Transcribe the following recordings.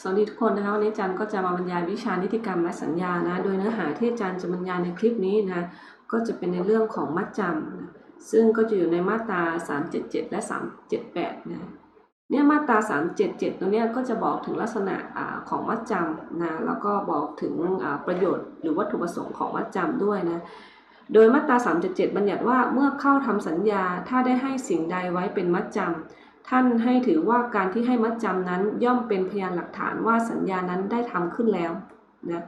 สวัสดีทุกคนนะคะวันนี้อาจารย์ก็จะมาบรรยายวิชานิติกรรมและสัญญานะโดยเนื้อหาที่อาจารย์จะบรรยายในคลิปนี้นะก็จะเป็นในเรื่องของมัดจำนะซึ่งก็จะอยู่ในมาตรา 377 และ 378นะเนี่ยมาตรา 377ตรงเนี้ยก็จะบอกถึงลักษณะของมัดจำนะแล้วก็บอกถึงประโยชน์หรือวัตถุประสงค์ของมัดจำด้วยนะโดยมาตรา 377 บัญญัติว่าเมื่อเข้าทำสัญญาถ้าได้ให้สิ่งใดไว้เป็นมัดจำ ท่านให้ถือว่าการที่ให้มัดจำนั้นย่อมเป็นพยานหลักฐานว่าสัญญานั้นได้ทำขึ้นแล้วนะ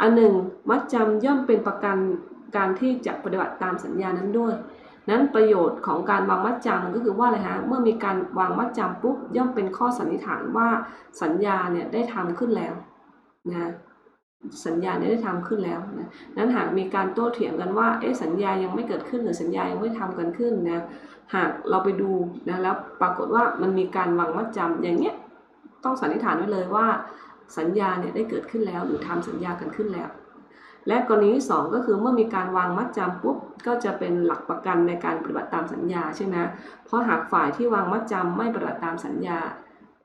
อันหนึ่งมัดจำย่อมเป็นประกันการที่จะปฏิบัติตามสัญญานั้นด้วย นั้นประโยชน์ของการวางมัดจำก็คือว่าอะไรฮะเมื่อมีการวางมัดจำปุ๊บย่อมเป็นข้อสันนิษฐานว่าสัญญาเนี่ยได้ทำขึ้นแล้วนะ สัญญาเนี่ยได้ทำขึ้นแล้วนะนั้นหากมีการโต้เถียงกันว่า เอ๊ะสัญญายังไม่เกิดขึ้นหรือสัญญายังไม่ทำกันขึ้นนะ หากเราไปดูนะแล้วปรากฏว่ามันมีการวางมัดจำอย่างเนี้ย ต้องสันนิษฐานไว้เลยว่า สัญญาเนี่ยได้เกิดขึ้นแล้ว หรือทำสัญญากันขึ้นแล้ว และกรณีที่สองก็คือเมื่อมีการวางมัดจำปุ๊บก็จะเป็นหลักประกันในการปฏิบัติตามสัญญาใช่ไหมเพราะหากฝ่ายที่วางมัดจำไม่ปฏิบัติตามสัญญา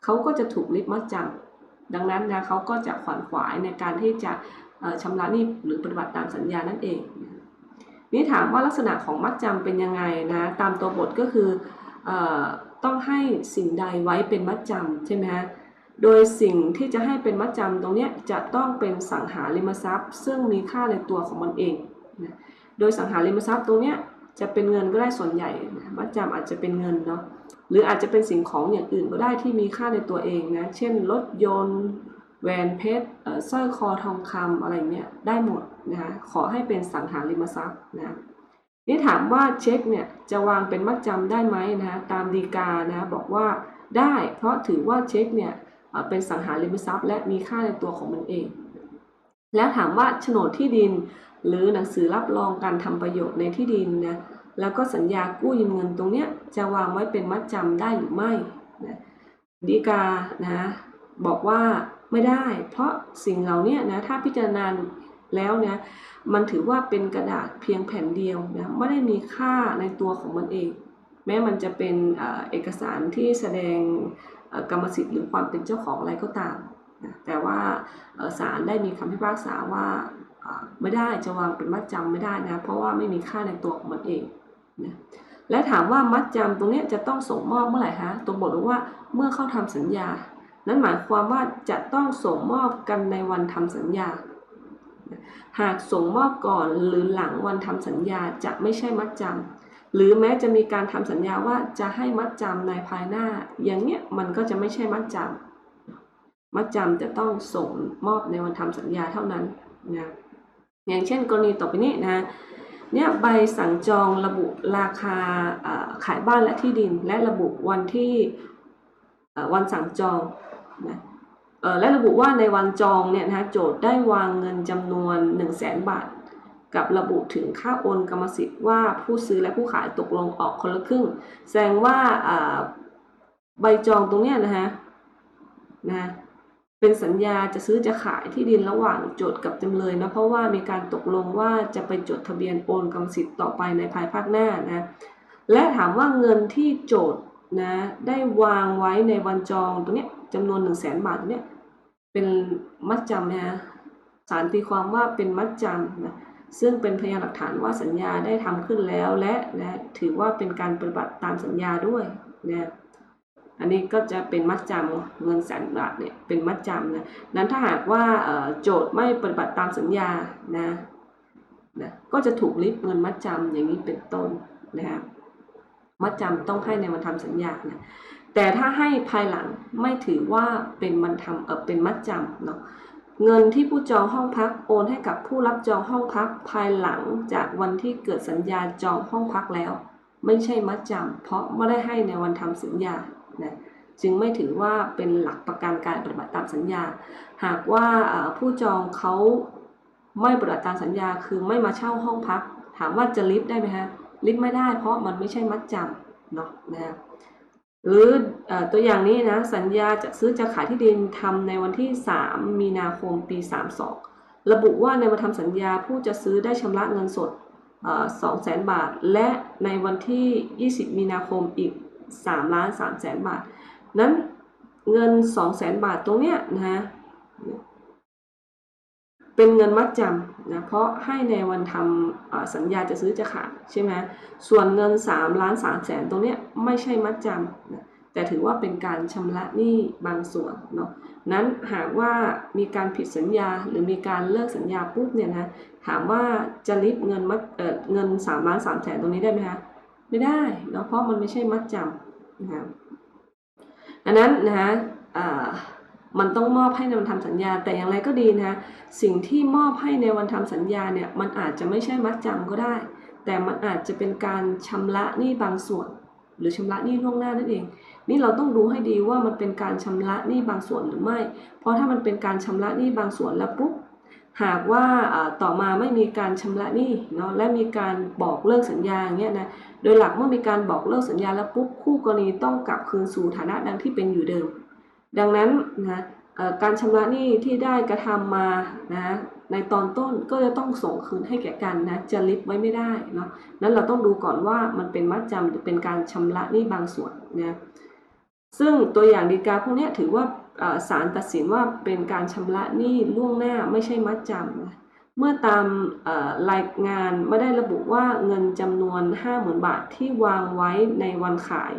เขาก็จะถูกลิบมัดจำ ดังนั้นนะเขาก็จะขวนขวายในการที่จะเอ่อชำระหนี้หรือปฏิบัติตามสัญญานั่นเองนี่ถามว่าลักษณะของมัดจำเป็นยังไงนะตามตัวบทก็คืออต้องให้สิ่งใดไว้เป็นมัดจำใช่ไหมฮะโดยสิ่งที่จะให้เป็นมัดจำตรงเนี้ยจะต้องเป็นสังหาริมทรัพย์ ซึ่งมีค่าในตัวของมันเองนะโดยสังหาริมทรัพย์ตรงเนี้ย จะเป็นเงินก็ได้ส่วนใหญ่นะมัดจำอาจจะเป็นเงินเนาะหรืออาจจะเป็นสิ่งของอย่างอื่นก็ได้ที่มีค่าในตัวเองนะ เช่นรถยนต์แหวนเพชรเสร้อยคอทองคำอะไรเนี่ยได้หมดนะคะขอให้เป็นสังหาริมทรัพย์นะนี่ถามว่าเช็คเนี่ยจะวางเป็นมัดจำได้ไหมนะตามดีกานะบอกว่าได้เพราะถือว่าเช็คเนี่ยเป็นสังหาริมทรัพย์ และมีค่าในตัวของมันเอง แล้วถามว่าโฉนดที่ดิน หรือหนังสือรับรองการทำประโยชน์ในที่ดินนะแล้วก็สัญญากู้ยืมเงินตรงเนี้ยจะวางไว้เป็นมัดจำได้หรือไม่นะดีกานะบอกว่าไม่ได้ เพราะสิ่งเหล่านี้นะถ้าพิจารณาแล้วเนี่ยมันถือว่าเป็นกระดาษเพียงแผ่นเดียวนะไม่ได้มีค่าในตัวของมันเอง แม้มันจะเป็นเอกสารที่แสดงกรรมสิทธิ์หรือความเป็นเจ้าของอะไรก็ตามนะแต่ว่าศาลได้มีคำพิพากษาว่า ไม่ได้จะวางเป็นมัดจำไม่ได้นะ เพราะว่าไม่มีค่าในตัวของมันเองนะและถามว่ามัดจำตรงนี้จะต้องส่งมอบเมื่อไหร่ฮะตรงบอกว่าเมื่อเข้าทำสัญญา นั่นหมายความว่าจะต้องส่งมอบกันในวันทำสัญญา หากส่งมอบก่อนหรือหลังวันทำสัญญาจะไม่ใช่มัดจำหรือแม้จะมีการทำสัญญาว่าจะให้มัดจำในภายหน้า อย่างเนี้ยมันก็จะไม่ใช่มัดจำมัดจำจะต้องส่งมอบในวันทำสัญญาเท่านั้นนะ อย่างเช่นกรณีต่อไปนี้นะเนี่ยใบสั่งจองระบุราคาขายบ้านและที่ดิน และระบุวันที่วันสั่งจองนะและระบุว่าในวันจองเนี่ยนะโจทย์ได้วางเงินจำนวน 1 0 0 0 0แสนบาท กับระบุถึงค่าโอนกรรมสิทธิ์ว่าผู้ซื้อและผู้ขายตกลงออกคนละครึ่ง แสดงว่าอ่าใบจองตรงเนี้ยนะฮะนะ เป็นสัญญาจะซื้อจะขายที่ดินระหว่างโจทย์กับจำเลยนะเพราะว่ามีการตกลงว่าจะไปจดทะเบียนโอนกรรมสิทธิ์ต่อไปในภายภาคหน้านะและถามว่าเงินที่โจทย์นะได้วางไว้ในวันจองตรงเนี้ยจำนวน1 0 0 0 0แสนบาทเนี่ยเป็นมัดจำนะฮะศาลตีความว่าเป็นมัดจำนะซึ่งเป็นพยานหลักฐานว่าสัญญาได้ทำขึ้นแล้วและนะถือว่าเป็นการปฏิบัติตามสัญญาด้วยนะ อันนี้ก็จะเป็นมัดจำเงินแสนบาทเนี่ยเป็นมัดจำนะนั้นถ้าหากว่าโจทย์ไม่ปฏิบัติตามสัญญานะนะก็จะถูกลิบเงินมัดจำอย่างนี้เป็นต้นนะครับมัดจำต้องให้ในวันทำสัญญานะแต่ถ้าให้ภายหลังไม่ถือว่าเป็นมันทำเออเป็นมัดจำเนาะเงินที่ผู้จองห้องพักโอนให้กับผู้รับจองห้องพักภายหลังจากวันที่เกิดสัญญาจองห้องพักแล้ว ไม่ใช่มัดจำเพราะไม่ได้ให้ในวันทำสัญญา นะจึงไม่ถือว่าเป็นหลักประกันการปฏิบัติตามสัญญา หากว่าผู้จองเขาไม่ปฏิบัติตามสัญญาคือไม่มาเช่าห้องพัก ถามว่าจะลิฟต์ได้ไหมฮะลิฟต์ไม่ได้เพราะมันไม่ใช่มัดจำเนาะนะหรืออตัวอย่างนี้นะสัญญาจะซื้อจะขายที่ดินทำในวันที่ 3 มีนาคมปี 32 ระบุว่าในวันทำสัญญาผู้จะซื้อได้ชำระเงินสดสองแสนบาท และในวันที่ 20 มีนาคมอีก 3ล้าน3แสนบาท นั้นเงินสองแสนบาทตรงเนี้ยนะฮะเป็นเงินมัดจำนะเพราะให้ในวันทำสัญญาจะซื้อจะขายใช่ไหมส่วนเงิน3ล้าน3แสนตรงเนี้ยไม่ใช่มัดจำนะแต่ถือว่าเป็นการชำระหนี้บางส่วนเนาะนั้นหากว่ามีการผิดสัญญาหรือมีการเลิกสัญญาปุ๊บเนี่ยนะถามว่าจะริบเงินมัดเเงิน3ล้าน3แสนตรงนี้ได้ไหมคะ ไม่ได้เนาะเพราะมันไม่ใช่มัดจำนะคะอันนั้นนะฮะมันต้องมอบให้ในวันทำสัญญา แต่อย่างไรก็ดีนะฮะสิ่งที่มอบให้ในวันทำสัญญาเนี่ยมันอาจจะไม่ใช่มัดจำก็ได้ แต่มันอาจจะเป็นการชำระหนี้บางส่วน หรือชำระหนี้ล่วงหน้านั่นเอง นี่เราต้องดูให้ดีว่ามันเป็นการชำระหนี้บางส่วนหรือไม่ เพราะถ้ามันเป็นการชำระหนี้บางส่วนแล้วปุ๊บ หากว่าต่อมาไม่มีการชำระหนี้เนาะและมีการบอกเลิกสัญญาอย่างเงี้ยนะโดยหลักเมื่อมีการบอกเลิกสัญญาแล้วปุ๊บคู่กรณีต้องกลับคืนสู่ฐานะดังที่เป็นอยู่เดิม ดังนั้นนะการชำระหนี้ที่ได้กระทำมานะในตอนต้นก็จะต้องส่งคืนให้แก่กันนะจะลิฟไว้ไม่ได้เนาะนั้นเราต้องดูก่อนว่ามันเป็นมัดจำหรือเป็นการชำระหนี้บางส่วนนะซึ่งตัวอย่างดีกาพวกนี้ถือว่า ศาลตัดสินว่าเป็นการชำระหนี้ล่วงหน้าไม่ใช่มัดจำ เมื่อตามรายงานไม่ได้ระบุว่าเงินจำนวน 50,000 บาทที่วางไว้ในวันขาย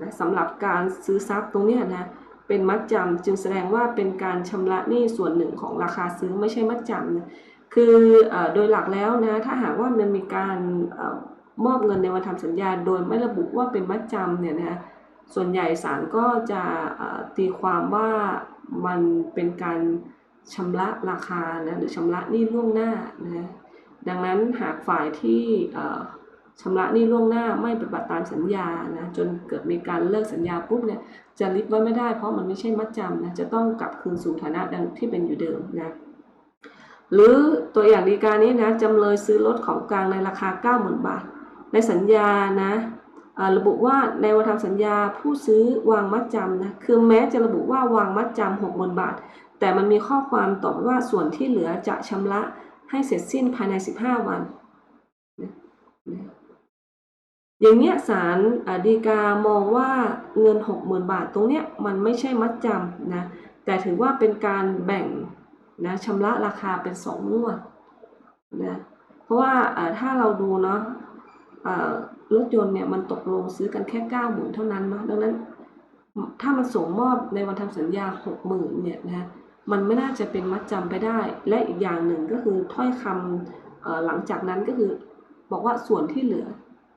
นะสำหรับการซื้อทรัพย์ตรงนี้นะเป็นมัดจำจึงแสดงว่าเป็นการชำระหนี้ส่วนหนึ่งของราคาซื้อไม่ใช่มัดจำนะคืออโดยหลักแล้วนะถ้าหากว่ามันมีการอมอบเงินในวันทำสัญญาโดยไม่ระบุว่าเป็นมัดจำเนี่ยนะ ส่วนใหญ่ศาลก็จะตีความว่ามันเป็นการชำระราคานะหรือชำระหนี้ล่วงหน้านะดังนั้นหากฝ่ายที่ชำระหนี้ล่วงหน้าไม่ปฏิบัติตามสัญญานะจนเกิดมีการเลิกสัญญาปุ๊บเนี่ยจะริบไว้ไม่ได้เพราะมันไม่ใช่มัดจำนะจะต้องกลับคืนสู่ฐานะดังที่เป็นอยู่เดิมนะหรือตัวอย่างดีการนี้นะจำเลยซื้อรถของกลางในราคา 90,000 บาท ในสัญญานะ ระบุว่าในวันทำสัญญาผู้ซื้อวางมัดจำนะคือแม้จะระบุว่าวางมัดจำ60,000บาท แต่มันมีข้อความตอบว่าส่วนที่เหลือจะชำระให้เสร็จสิ้นภายใน 15 วันนะนอย่างเนี้ยศาลอ่าฎีกามองว่าเงิน 60,000 บาทตรงเนี้ยมันไม่ใช่มัดจำนะแต่ถือว่าเป็นการแบ่งนะชำระราคาเป็นสองงวดนะเพราะว่าถ้าเราดูเนาะ รถยนต์เนี่ยมันตกลงซื้อกันแค่90,000เท่านั้นเนาะดังนั้น ถ้ามันส่งมอบในวันทำสัญญา60,000เนี่ยนะมันไม่น่าจะเป็นมัดจำไปได้ และอีกอย่างหนึ่งก็คือถ้อยคำเอ่อหลังจากนั้นก็คือ บอกว่าส่วนที่เหลือ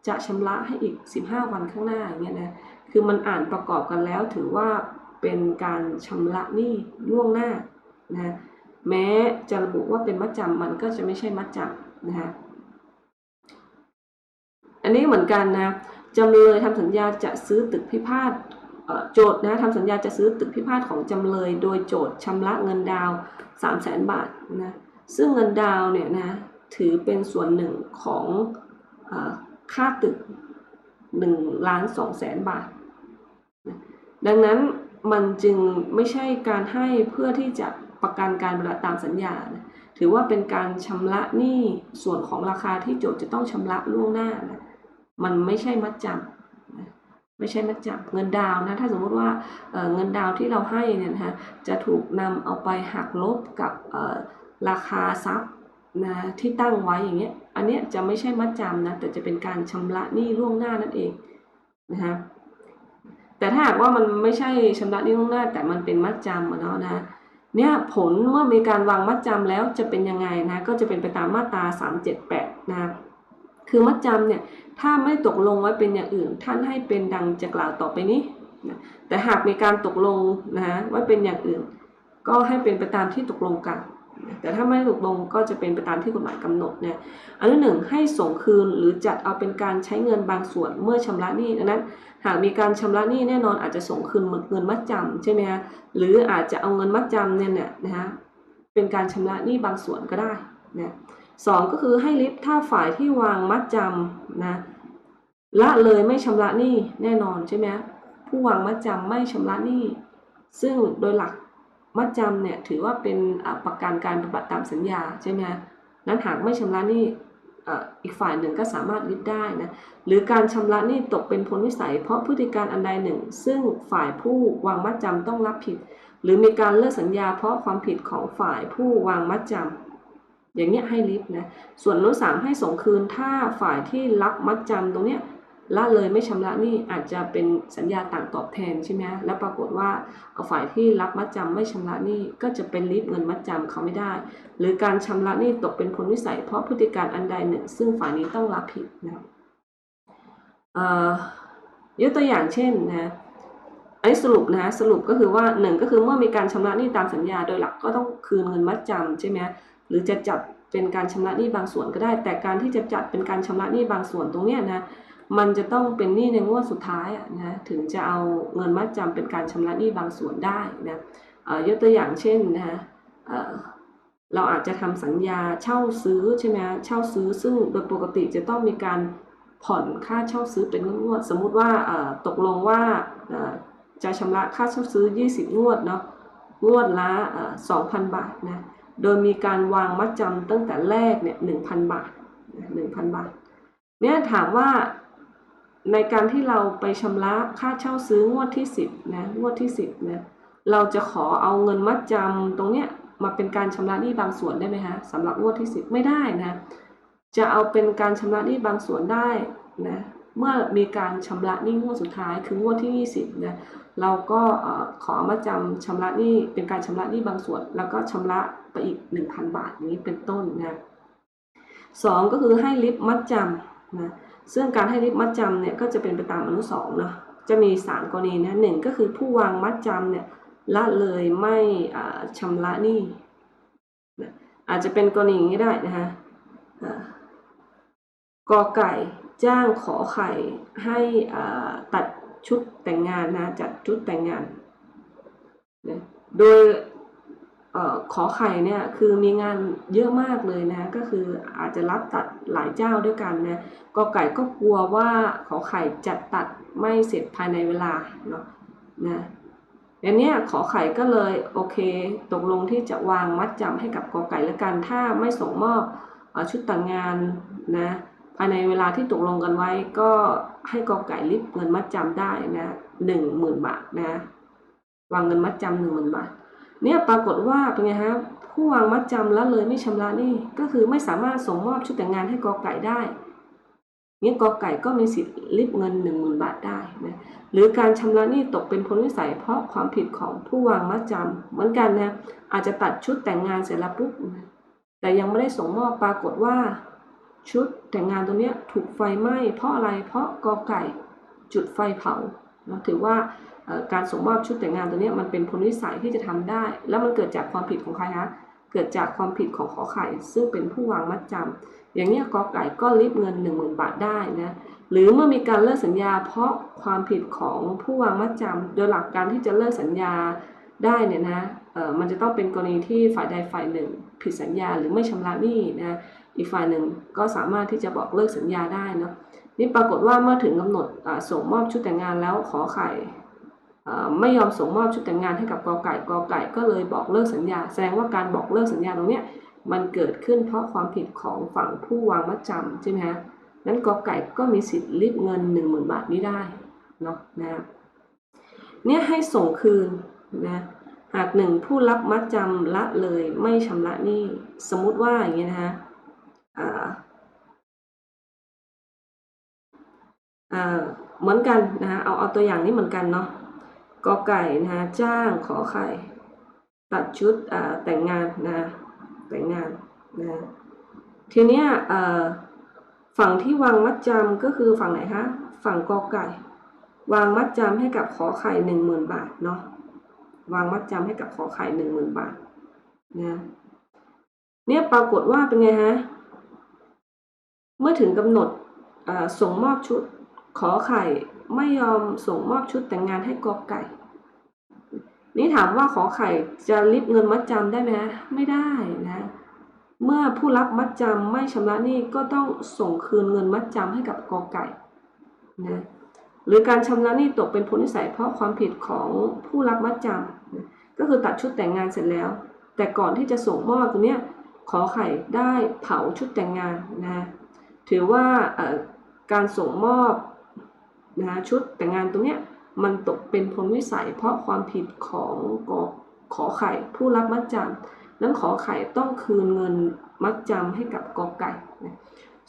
จะชำระให้อีก 15 วันข้างหน้าอย่างเงี้ยนะคือมันอ่านประกอบกันแล้วถือว่าเป็นการชำระหนี้ล่วงหน้านะแม้จะระบุว่าเป็นมัดจำมันก็จะไม่ใช่มัดจำนะฮะ นนี้เหมือนกันนะจำเลยทำสัญญาจะซื้อตึกพิพาทโจทย์นะทำสัญญาจะซื้อตึกพิพาทของจำเลย โดยโจทย์ชำระเงินดาว 3 0 0แสนบาทนะซึ่งเงินดาวเนี่ยนะถือเป็นส่วนหนึ่งของอค่าตึก1ล้าน2แสนบาท ดังนั้นมันจึงไม่ใช่การให้เพื่อที่จะประกันการบัติตามสัญญานะถือว่าเป็นการชำระหนี้ส่วนของราคาที่โจทย์จะต้องชำระล่วงหน้านะ มันไม่ใช่มัดจำไม่ใช่มัดจำเงินดาวนะถ้าสมมุติว่าเเงินดาวที่เราให้เนี่ยนะคะจะถูกนำเอาไปหักลบกับราคาทรัพย์นะที่ตั้งไว้อย่างเงี้ย อันเนี้ยจะไม่ใช่มัดจำนะแต่จะเป็นการชำระหนี้ล่วงหน้านั่นเองนะคะแต่ถ้าหากว่ามันไม่ใช่ชำระหนี้ล่วงหน้า แต่มันเป็นมัดจำเนาะนะเนี่ยผลเมื่อมีการวางมัดจำแล้วจะเป็นยังไงนะก็จะเป็นไปตามมาตรา 378 นะ คือมัดจำเนี่ยถ้าไม่ตกลงไว้เป็นอย่างอื่น ท่านให้เป็นดังจะกล่าวต่อไปนี้นะแต่หากมีการตกลงนะฮะไว้เป็นอย่างอื่น ก็ให้เป็นไปตามที่ตกลงกัน แต่ถ้าไม่ตกลงก็จะเป็นไปตามที่กฎหมายกำหนดเนี่ยอันที่หนึ่งให้ส่งคืนหรือจัดเอาเป็นการใช้เงินบางส่วนเมื่อชำระหนี้ดังนั้น หากมีการชำระหนี้แน่นอนอาจจะส่งคืนเงินมัดจำใช่ไหมฮะหรืออาจจะเอาเงินมัดจำเนี่ยนะฮะเป็นการชำระหนี้บางส่วนก็ได้นะ สองก็คือให้ลิฟต์ถ้าฝ่ายที่วางมัดจำนะละเลยไม่ชำระหนี้แน่นอนใช่ไหมผู้วางมัดจำไม่ชำระหนี้ซึ่งโดยหลักมัดจำเนี่ยถือว่าเป็นอะประกันการปฏิบัติตามสัญญาใช่ไหมนั้นหากไม่ชำระหนี้อีกฝ่ายหนึ่งก็สามารถริบได้นะหรือการชำระหนี้ตกเป็นผลวิสัย เพราะพฤติการอันใดหนึ่ง ซึ่งฝ่ายผู้วางมัดจำต้องรับผิด หรือมีการเลิกสัญญาเพราะความผิดของฝ่ายผู้วางมัดจำ อย่างเงี้ยให้ริบนะส่วนอนุสามให้ส่งคืนถ้าฝ่ายที่รับมัดจำตรงเนี้ยละเลยไม่ชำระหนี้อาจจะเป็นสัญญาต่างตอบแทนใช่ไหมแล้วปรากฏว่าเอาฝ่ายที่รับมัดจำไม่ชำระหนี้ก็จะเป็นริบเงินมัดจำเขาไม่ได้ หรือการชำระหนี้ตกเป็นผลวิสัย เพราะพฤติการอันใดหนึ่ง ซึ่งฝ่ายนี้ต้องรับผิดนะเอ่อยกตัวอย่างเช่นนะอันนี้สรุปนะสรุปก็คือว่าหนึ่งก็คือเมื่อมีการชำระหนี้ตามสัญญาโดยหลักก็ต้องคืนเงินมัดจำใช่ไหม หรือจะจัดเป็นการชำระหนี้บางส่วนก็ได้ แต่การที่จะจัดเป็นการชำระหนี้บางส่วนตรงเนี้ยนะมันจะต้องเป็นหนี้ในงวดสุดท้ายนะถึงจะเอาเงินมัดจำเป็นการชำระหนี้บางส่วนได้นะเอ่อยกตัวอย่างเช่นนะเเราอาจจะทำสัญญาเช่าซื้อใช่ไหมเช่าซื้อซึ่งโดยปกติจะต้องมีการผ่อนค่าเช่าซื้อเป็นงวดสมมุติว่าตกลงว่าจะชำระค่าเช่าซื้อ 20 งวดเนาะงวดละเอ่อ2,000 บาทนะ โดยมีการวางมัดจำตั้งแต่แรกเนี่ย1,000บาทหนะ1,000บาท เนี่ยถามว่าในการที่เราไปชำระค่าเช่าซื้องวดที่ 10นะงวดที่ 10นะเราจะขอเอาเงินมัดจำตรงเนี้ยมาเป็นการชำระหนี้บางส่วนได้ไหมฮะสำหรับงวดที่ 10 ไม่ได้นะ จะเอาเป็นการชำระหนี้บางส่วนได้นะเมื่อมีการชำระหนี้งวดสุดท้ายคืองวดที่ 20นะ เราก็ขอมาจำชำระหนี้เป็นการชำระหนี้บางส่วน แล้วก็ชำระไปอีก 1,000 บาทนี้เป็นต้นนะสองก็คือให้ลิฟต์มัดจำนะซึ่งการให้ลิฟต์มัดจำเนี่ยก็จะเป็นไปตามอนุสองเนาะจะมีสามกรณีนะหนึ่งก็คือผู้วางมัดจำเนี่ยละเลยไม่อ่าชำระหนี้นะอาจจะเป็นกรณีอย่างนี้ได้นะฮะอ่ากอไก่จ้างขอไข่ให้อ่าตัด ชุดแต่งงานนะจัดชุดแต่งงานนะโดยออขอไข่เนี่ยคือมีงานเยอะมากเลยนะก็คืออาจจะรับตัดหลายเจ้าด้วยกันนะกอไก่ก็กลัวว่าขอไข่จะตัดไม่เสร็จภายในเวลาเนาะนะอย่างนี้ขอไข่ก็เลยโอเค ตกลงที่จะวางมัดจำให้กับกอไก่แล้วกันถ้าไม่ส่งมอบอชุดแต่งงานนะ ภายในเวลาที่ตกลงกันไว้ก็ให้กอไก่ริบเงินมัดจำได้นะหนึ่งหมื่นบาทนะ วางเงินมัดจำหนึ่งหมื่นบาท เนี่ยปรากฏว่าเป็นไงฮะผู้วางมัดจำแล้วเลยไม่ชำระหนี่ก็คือไม่สามารถส่งมอบชุดแต่งงานให้กอไก่ได้เนี่ยกอไก่ก็มีสิทธิ์ริบเงินหนึ่งหมื่นบาทได้นะหรือการชำระหนี้ตกเป็นผลวิสัยเพราะความผิดของผู้วางมัดจำเหมือนกันนะอาจจะตัดชุดแต่งงานเสร็จแล้วปุ๊บแต่ยังไม่ได้ส่งมอบปรากฏว่า ชุดแต่งงานตัวเนี้ยถูกไฟไหม้เพราะอะไรเพราะกอไก่จุดไฟเผาถือว่าการส่งมอบชุดแต่งงานตัวเนี้ยมันเป็นผลวิสัยที่จะทำได้ แล้วมันเกิดจากความผิดของใครคะเกิดจากความผิดของขอไข่ซึ่งเป็นผู้วางมัดจำอย่างนี้กอไก่ก็ริบเงิน 1 0,000 บาทได้นะหรือเมื่อมีการเลิกสัญญา เพราะความผิดของผู้วางมัดจำโดยหลักการที่จะเลิกสัญญาได้เนี่ยนะมันจะต้องเป็นกรณีที่ฝ่ายใดฝ่ายหนึ่ ง ผิดสัญญาหรือไม่ชำระหนี้นะ อีกฝ่ายหนึ่งก็สามารถที่จะบอกเลิกสัญญาได้เนาะนี่ปรากฏว่าเมื่อถึงกำหนดส่งมอบชุดแต่งงานแล้วขอไข่ไม่ยอมส่งมอบชุดแต่งงานให้กับกอไก่กอไก่ก็เลยบอกเลิกสัญญา แสดงว่าการบอกเลิกสัญญาตรงเนี้ยมันเกิดขึ้นเพราะความผิดของฝั่งผู้วางมัดจำใช่ไหมฮะนั้นกอไก่ก็มีสิทธิ์ริบเงิน 1 0,000 บาทนี้ได้เนาะนะเนี่ยให้ส่งคืนนะหากหนึ่งผู้รับมัดจำละเลยไม่ชำระหนี้สมมุติว่าอย่างนี้ยนะฮะ เหมือนกันนะฮะเอาเอาตัวอย่างนี้เหมือนกันเนาะกอไก่นะฮะจ้างขอไข่ ตัดชุดแต่งงานนะแต่งงานนะทีเนี้ยฝั่งที่วางมัดจำก็คือฝั่งไหนคะฝั่งกอไก่ วางมัดจำให้กับขอไข่หนึ่งหมื่นบาทเนาะวางมัดจำให้กับขอไข่หนึ่งหมื่นบาทนะเนี่ยปรากฏว่าเป็นไงฮะ เมื่อถึงกำหนดส่งมอบชุดขอไข่ไม่ยอมส่งมอบชุดแต่งงานให้กอไก่ นี่ถามว่าขอไข่จะริบเงินมัดจำได้ไหมฮะไม่ได้นะ เมื่อผู้รับมัดจำไม่ชำระหนี้ก็ต้องส่งคืนเงินมัดจำให้กับกอไก่นะหรือการชำระหนี้ตกเป็นผลนิสัยเพราะความผิดของผู้รับมัดจำนะก็คือตัดชุดแต่งงานเสร็จแล้ว แต่ก่อนที่จะส่งมอบตัวเนี้ยขอไข่ได้เผาชุดแต่งงานนะ ถือว่าการส่งมอบนะชุดแต่งงานตรงเนี้ยมันตกเป็นพลวิสัย เพราะความผิดของกขอไข่ผู้รับมัดจำนั้นขอไข่ต้องคืนเงินมัดจำให้กับกอไก่นะ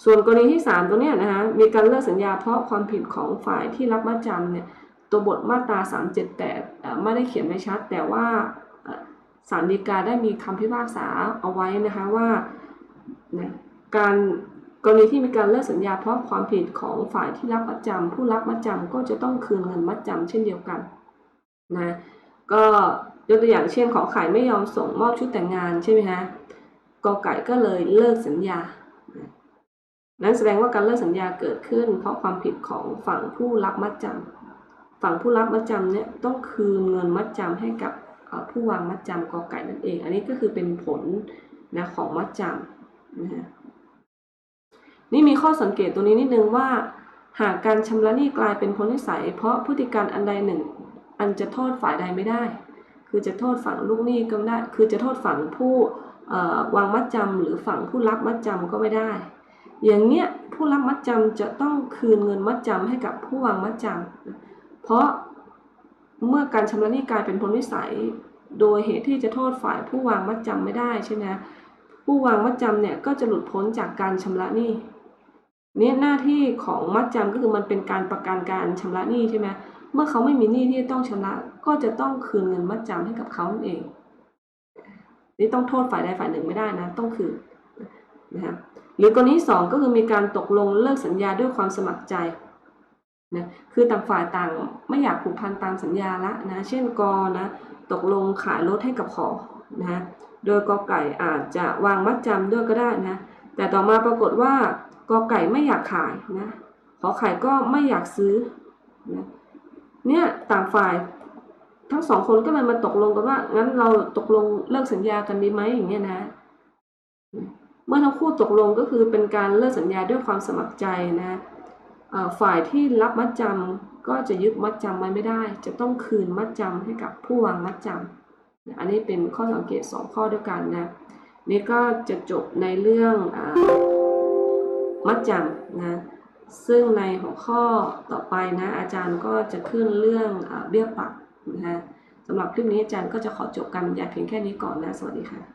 ส่วนกรณีที่ 3ตรงเนี้ยนะคะมีการเลิกสัญญาเพราะความผิดของฝ่ายที่รับมัดจำเนี่ยตัวบทมาตรา 378เอ่อไม่ได้เขียนไว้ชัด แต่ว่าเอ่อศาลฎีกาได้มีคำพิพากษาเอาไว้นะคะว่านะการ กรณีที่มีการเลิกสัญญาเพราะความผิดของฝ่ายที่รับมัดจำผู้รับมัดจำก็จะต้องคืนเงินมัดจำเช่นเดียวกันนะก็ยกตัวอย่างเช่นขอไข่ไม่ยอมส่งมอบชุดแต่งงานใช่ไหมฮะกอไก่ก็เลยเลิกสัญญา นั้นแสดงว่าการเลิกสัญญาเกิดขึ้น เพราะความผิดของฝั่งผู้รับมัดจำฝั่งผู้รับมัดจำเนี่ยต้องคืนเงินมัดจำให้กับผู้วางมัดจำกอไก่นั่นเอง อันนี้ก็คือเป็นผลนะของมัดจำนะฮะ นี่มีข้อสังเกตตรงนี้นิดนึงว่า หากการชำระหนี้กลายเป็นผลนิสัย เพราะพฤติการอันใดหนึ่ง อันจะโทษฝ่ายใดไม่ได้ คือจะโทษฝั่งลูกหนี้ก็ไม่ได้ คือจะโทษฝั่งผู้วางมัดจำหรือฝั่งผู้รับมัดจำก็ไม่ได้ อย่างเนี้ยผู้รับมัดจำจะต้องคืนเงินมัดจำให้กับผู้วางมัดจำนะเพราะเมื่อการชำระหนี้กลายเป็นผลวิสัย โดยเหตุที่จะโทษฝ่ายผู้วางมัดจำไม่ได้ใช่ไหมผู้วางมัดจำเนี่ยก็จะหลุดพ้นจากการชำระหนี้ เนี่ยหน้าที่ของมัดจำก็คือมันเป็นการประกันการชำระหนี้ใช่ไหมเมื่อเขาไม่มีหนี้ที่ต้องชำระก็จะต้องคืนเงินมัดจำให้กับเขานั่นเอง นี่ต้องโทษฝ่ายใดฝ่ายหนึ่งไม่ได้นะ ต้องคืนนะครับหรือกรณีสองก็คือมีการตกลงเลิกสัญญาด้วยความสมัครใจนะคือต่างฝ่ายต่างไม่อยากผูกพันตามสัญญาละนะ เช่นกอนะตกลงขายรถให้กับขอนะโดยกอไก่อาจจะวางมัดจำด้วยก็ได้นะ แต่ต่อมาปรากฏว่า กอไก่ไม่อยากขายนะขอไข่ก็ไม่อยากซื้อนะเนี่ยต่างฝ่ายทั้งสองคนก็เลยมาตกลงกันว่า งั้นเราตกลงเลิกสัญญากันดีไหมอย่างเงี้ยนะ เมื่อทั้งคู่ตกลงก็คือเป็นการเลิกสัญญาด้วยความสมัครใจนะฝ่ายที่รับมัดจำก็จะยึดมัดจำไว้ไม่ได้ จะต้องคืนมัดจำให้กับผู้วางมัดจำนะอันนี้เป็นข้อสังเกต 2 ข้อด้วยกันนะ นี่ก็จะจบในเรื่องอ มัดจำนะ ซึ่งในหัวข้อต่อไปนะ อาจารย์ก็จะขึ้นเรื่องเบี้ยปรับนะฮะสำหรับคลิปนี้อาจารย์ก็จะขอจบการบรรยายเพียงแค่นี้ก่อนนะ สวัสดีค่ะ